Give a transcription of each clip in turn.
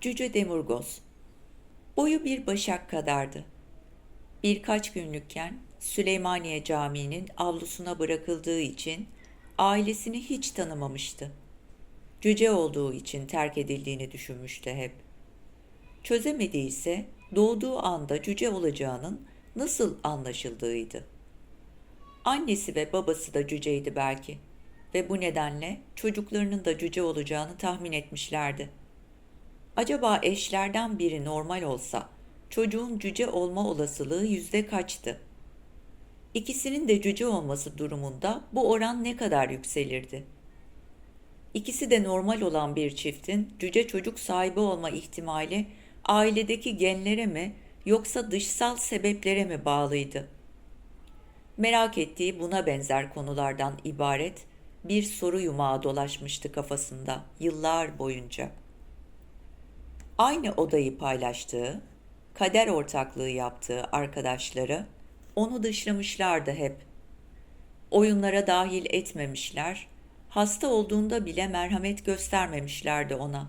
Cüce Demurgoz Boyu bir başak kadardı. Birkaç günlükken Süleymaniye Camii'nin avlusuna bırakıldığı için ailesini hiç tanımamıştı. Cüce olduğu için terk edildiğini düşünmüştü hep. Çözemediği ise doğduğu anda cüce olacağının nasıl anlaşıldığıydı. Annesi ve babası da cüceydi belki ve bu nedenle çocuklarının da cüce olacağını tahmin etmişlerdi. Acaba eşlerden biri normal olsa çocuğun cüce olma olasılığı yüzde kaçtı? İkisinin de cüce olması durumunda bu oran ne kadar yükselirdi? İkisi de normal olan bir çiftin cüce çocuk sahibi olma ihtimali ailedeki genlere mi yoksa dışsal sebeplere mi bağlıydı? Merak ettiği buna benzer konulardan ibaret bir soru yumağı dolaşmıştı kafasında yıllar boyunca. Aynı odayı paylaştığı, kader ortaklığı yaptığı arkadaşları onu dışlamışlardı hep. Oyunlara dahil etmemişler, hasta olduğunda bile merhamet göstermemişlerdi ona.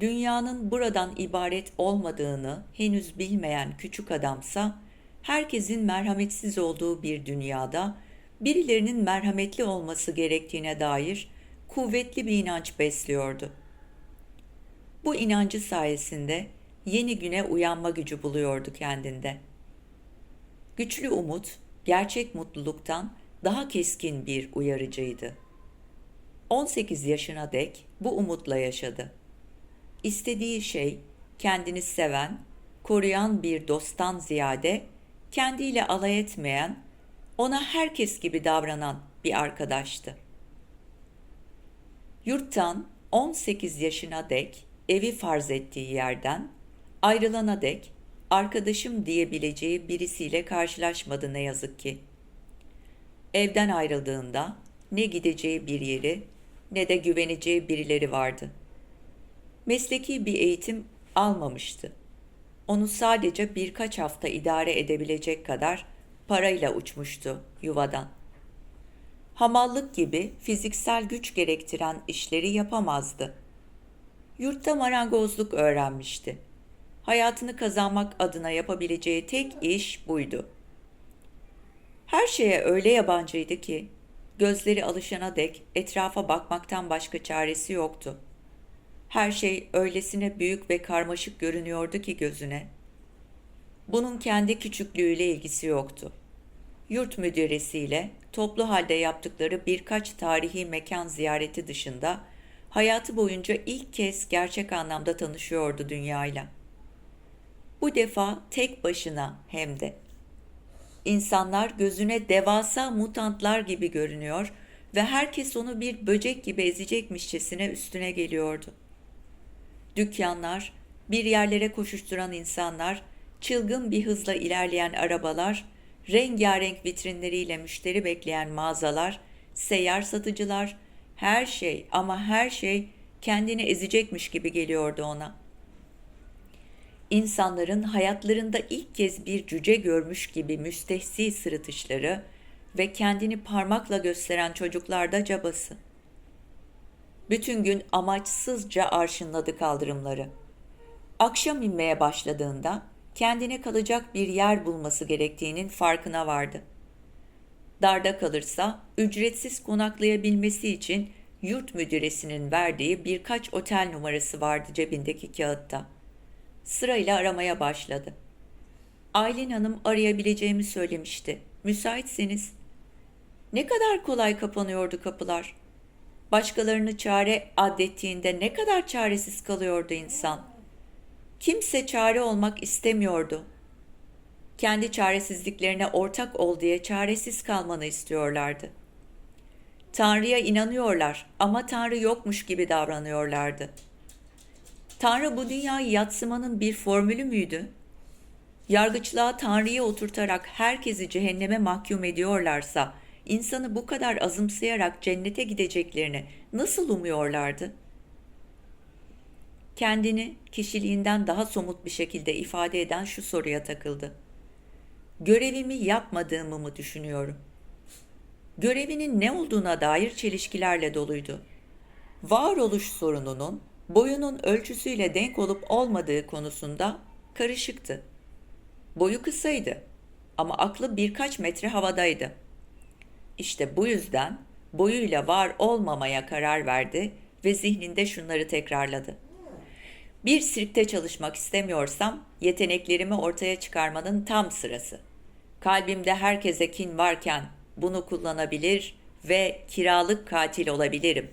Dünyanın buradan ibaret olmadığını henüz bilmeyen küçük adamsa, herkesin merhametsiz olduğu bir dünyada birilerinin merhametli olması gerektiğine dair kuvvetli bir inanç besliyordu. Bu inancı sayesinde yeni güne uyanma gücü buluyordu kendinde. Güçlü umut, gerçek mutluluktan daha keskin bir uyarıcıydı. 18 yaşına dek bu umutla yaşadı. İstediği şey kendini seven, koruyan bir dosttan ziyade kendiyle alay etmeyen, ona herkes gibi davranan bir arkadaştı. Yurttan 18 yaşına dek evi farz ettiği yerden ayrılana dek arkadaşım diyebileceği birisiyle karşılaşmadı ne yazık ki. Evden ayrıldığında ne gideceği bir yeri ne de güveneceği birileri vardı. Mesleki bir eğitim almamıştı. Onu sadece birkaç hafta idare edebilecek kadar parayla uçmuştu yuvadan. Hamallık gibi fiziksel güç gerektiren işleri yapamazdı. Yurtta marangozluk öğrenmişti. Hayatını kazanmak adına yapabileceği tek iş buydu. Her şeye öyle yabancıydı ki gözleri alışana dek etrafa bakmaktan başka çaresi yoktu. Her şey öylesine büyük ve karmaşık görünüyordu ki gözüne. Bunun kendi küçüklüğüyle ilgisi yoktu. Yurt müdüresiyle toplu halde yaptıkları birkaç tarihi mekan ziyareti dışında hayatı boyunca ilk kez gerçek anlamda tanışıyordu dünyayla. Bu defa tek başına hem de. İnsanlar gözüne devasa mutantlar gibi görünüyor ve herkes onu bir böcek gibi ezecekmişçesine üstüne geliyordu. Dükkanlar, bir yerlere koşuşturan insanlar, çılgın bir hızla ilerleyen arabalar, rengarenk vitrinleriyle müşteri bekleyen mağazalar, seyyar satıcılar, her şey ama her şey kendini ezecekmiş gibi geliyordu ona. İnsanların hayatlarında ilk kez bir cüce görmüş gibi müstehsi sırıtışları ve kendini parmakla gösteren çocuklarda cabası. Bütün gün amaçsızca arşınladı kaldırımları. Akşam inmeye başladığında kendine kalacak bir yer bulması gerektiğinin farkına vardı. Darda kalırsa ücretsiz konaklayabilmesi için yurt müdüresinin verdiği birkaç otel numarası vardı cebindeki kağıtta. Sırayla aramaya başladı. Aylin Hanım arayabileceğimi söylemişti. Müsaitseniz. Ne kadar kolay kapanıyordu kapılar. Başkalarını çare adettiğinde ne kadar çaresiz kalıyordu insan. Kimse çare olmak istemiyordu. Kendi çaresizliklerine ortak ol diye çaresiz kalmanı istiyorlardı. Tanrı'ya inanıyorlar ama Tanrı yokmuş gibi davranıyorlardı. Tanrı bu dünyayı yatsımanın bir formülü müydü? Yargıçlığa Tanrı'ya oturtarak herkesi cehenneme mahkum ediyorlarsa, insanı bu kadar azımsayarak cennete gideceklerini nasıl umuyorlardı?'' kendini kişiliğinden daha somut bir şekilde ifade eden şu soruya takıldı. Görevimi yapmadığımı mı düşünüyorum? Görevinin ne olduğuna dair çelişkilerle doluydu. Varoluş sorununun boyunun ölçüsüyle denk olup olmadığı konusunda karışıktı. Boyu kısaydı ama aklı birkaç metre havadaydı. İşte bu yüzden boyuyla var olmamaya karar verdi ve zihninde şunları tekrarladı. Bir sirkte çalışmak istemiyorsam yeteneklerimi ortaya çıkarmanın tam sırası. Kalbimde herkese kin varken bunu kullanabilir ve kiralık katil olabilirim.